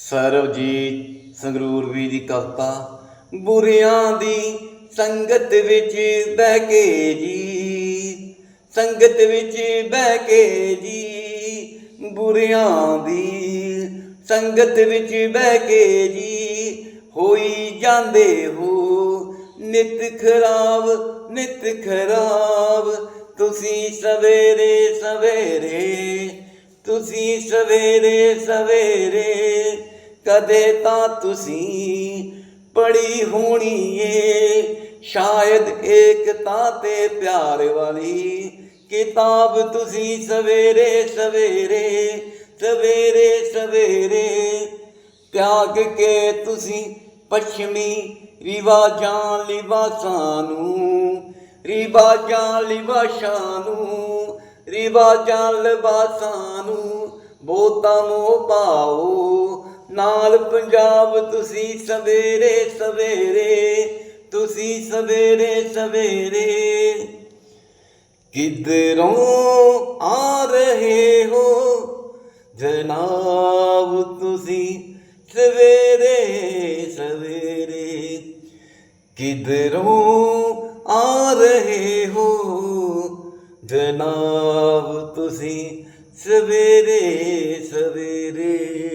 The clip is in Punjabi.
ਸਰਵਜੀਤ ਸੰਗਰੂਰ ਵੀ ਦੀ ਕਵਿਤਾ, ਬੁਰਿਆਂ ਦੀ ਸੰਗਤ ਵਿੱਚ ਬਹਿ ਕੇ ਜੀ ਸੰਗਤ ਵਿੱਚ ਬਹਿ ਕੇ ਜੀ ਬੁਰਿਆਂ ਦੀ ਸੰਗਤ ਵਿੱਚ ਬਹਿ ਕੇ ਜੀ ਹੋਈ ਜਾਂਦੇ ਹੋ ਨਿਤ ਖਰਾਬ ਨਿਤ ਖਰਾਬ, ਤੁਸੀਂ ਸਵੇਰੇ ਸਵੇਰੇ, ਤੁਸੀਂ ਸਵੇਰੇ ਸਵੇਰੇ ਕਦੇ ਤਾਂ ਤੁਸੀਂ ਪੜੀ ਹੋਣੀ ਏ। ਸ਼ਾਇਦ ਏਕਤਾ ਤੇ ਪਿਆਰ ਵਾਲੀ ਕਿਤਾਬ ਤੁਸੀਂ ਸਵੇਰੇ ਸਵੇਰੇ ਸਵੇਰੇ ਸਵੇਰੇ ਤਿਆਗ ਕੇ ਤੁਸੀਂ ਪੱਛਮੀ ਰਿਵਾਜਾਂ ਲਿਬਾਸਾਂ ਨੂੰ ਰਿਵਾਜਾਂ ਲਿਵਾਸ਼ਾਂ ਨੂੰ ਰਿਵਾਜਾਂ ਲਿਬਾਸਾਂ ਨੂੰ ਬੋਤਾਂ ਨੂੰ ਪਾਓ ਨਾਲ ਪੰਜਾਬ ਤੁਸੀਂ ਸਵੇਰੇ ਸਵੇਰੇ, ਤੁਸੀਂ ਸਵੇਰੇ ਸਵੇਰੇ ਕਿਧਰੋਂ ਆ ਰਹੇ ਹੋ? ਜਨਾਬ ਤੁਸੀਂ ਸਵੇਰੇ ਸਵੇਰੇ ਕਿਧਰੋਂ ਆ ਰਹੇ ਹੋ? ਜਨਾਬ ਤੁਸੀਂ ਸਵੇਰੇ ਸਵੇਰੇ